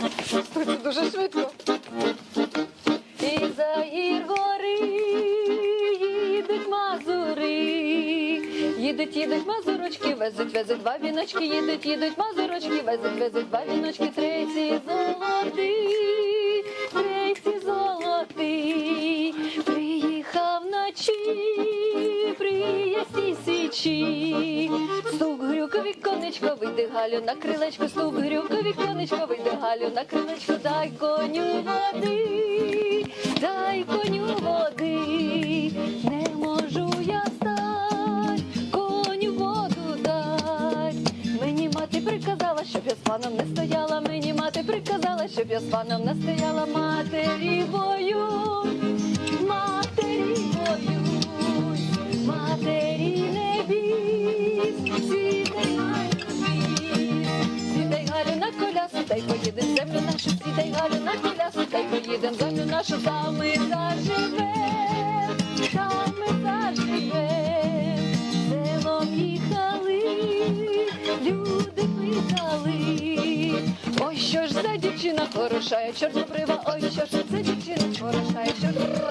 Дуже швидко. І за гір гори їдуть мазури. Їдуть, їдуть мазурочки, везуть, везуть два віночки, їдуть, їдуть мазурочки, везуть, везуть два віночки, треці золотий, треці золотий, приїхав вночі, при ясній січі. Стук грюка віконечко, вийди Галю на крилечко, стук грюка віконечко, вийди Галю на крилечко, дай коню води, дай коню води, не можу я стать, коню воду дай. Мені мати приказала, щоб я з паном не стояла, мені мати приказала, щоб я з паном не стояла, матері сідай Галю на колясу, та й поїдем землю нашу, там ми заживем, там ми заживем, селом їхали, люди кликали. Ой, що ж за дівчина хороша, чорнобрива, ой, що ж це дівчина хороша, чорнобрива.